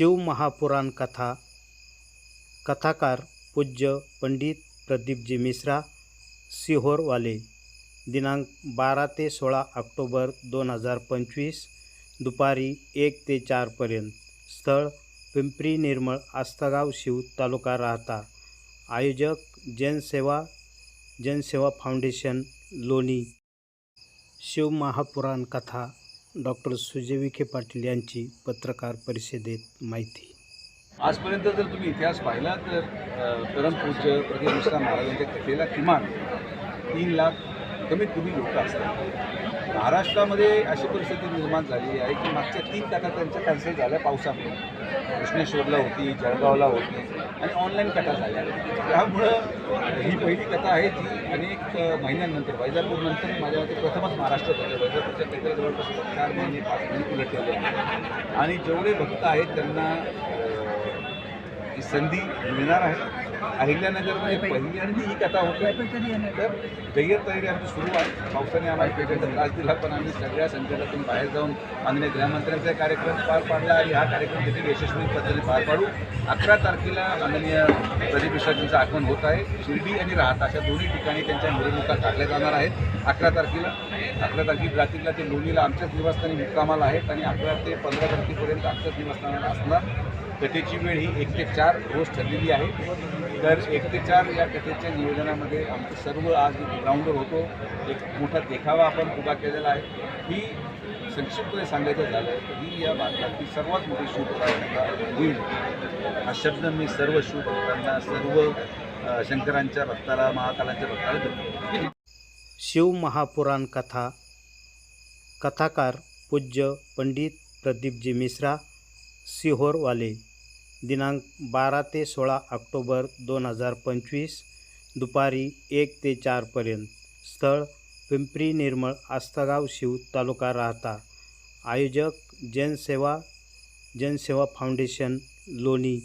शिवमहापुराण कथा कथाकार पूज्य पंडित प्रदीपजी मिश्रा सिहोरवाले दिनांक बारा ते सोळा ऑक्टोबर दोन हजार पंचवीस दुपारी एक ते चारपर्यंत स्थळ पिंपरी निर्मळ आस्तगाव शिव तालुका राहता. आयोजक जनसेवा जनसेवा फाउंडेशन लोणी. शिवमहापुराण कथा डॉक्टर सुजय विखे पाटील यांची पत्रकार परिषदेत माहिती. आजपर्यंत जर तुम्ही इतिहास पाहिला तर परमपूज्य प्रदीप मिश्रा महाराजांच्या कथेला किमान तीन लाख कमीत कमी लोक असतात. महाराष्ट्रामध्ये अशी परिस्थिती निर्माण झाली आहे की मागच्या तीन कथा त्यांच्या कॅन्सल झाल्या पावसामुळे. कृष्णेश्वरला होती जळगावला होती आणि ऑनलाईन कथा झाल्या. त्यामुळं ही पहिली कथा आहे जी अनेक महिन्यांनंतर वैजापूरनंतर माझ्या मते प्रथमच महाराष्ट्रात होते. वैजापूरच्या केंद्र जवळपास चार महिने पाच महिने उलटलेले आहेत आणि जेवढे भक्त आहेत त्यांना ही संधी मिळणार आहे. अहिल्यानगरमध्ये आणि ही कथा होती. तर जय्यर तयारी आमची सुरू आहे. पावसाने आम्हाला पेटंट त्रास दिला पण आम्ही सगळ्या संकटातून बाहेर जाऊन माननीय गृहमंत्र्यांचा कार्यक्रम पार पाडला आणि हा कार्यक्रम देखील यशस्वी पद्धतीने पार पाडू. अकरा तारखेला माननीय प्रदीप मिश्राजींचं आगमन होत आहे. शिर्डी आणि राहत अशा दोन्ही ठिकाणी त्यांच्या मिरवणुका काढल्या जाणार आहेत. अकरा तारखेला अकरा तारखेला रात्रीला ते लोणीला आमच्याच निवासस्थानी मुक्कामाला आहेत आणि अकरा ते पंधरा तारखेपर्यंत आमच्याच निवासस्थानाला असणार. कथेची वेळ ही एक ते चार रोज ठरलेली आहे. तर एक ते चार या कथेच्या नियोजनामध्ये आमचं सर्व आज ग्राउंडवर होतो. एक मोठा देखावा आपण उभा केलेला आहे. ही संक्षिप्तपणे सांगायचं झालं तर ही या भारतातली सर्वात मोठी शिवकथा होईल हा शब्द मी सर्व शिवभक्तांना सर्व शंकरांच्या भक्ताला महाकालांच्या भक्ताला देतो. शिवमहापुराण कथा. कथाकार पूज्य पंडित प्रदीपजी मिश्रा सिहोरवाले. दिनांक बारा ते सोळा ऑक्टोबर दोन हजार पंचवीस दुपारी एक ते चारपर्यंत स्थळ पिंपरी निर्मळ आस्थागाव शिव तालुका राहता. आयोजक जनसेवा जनसेवा फाउंडेशन लोणी.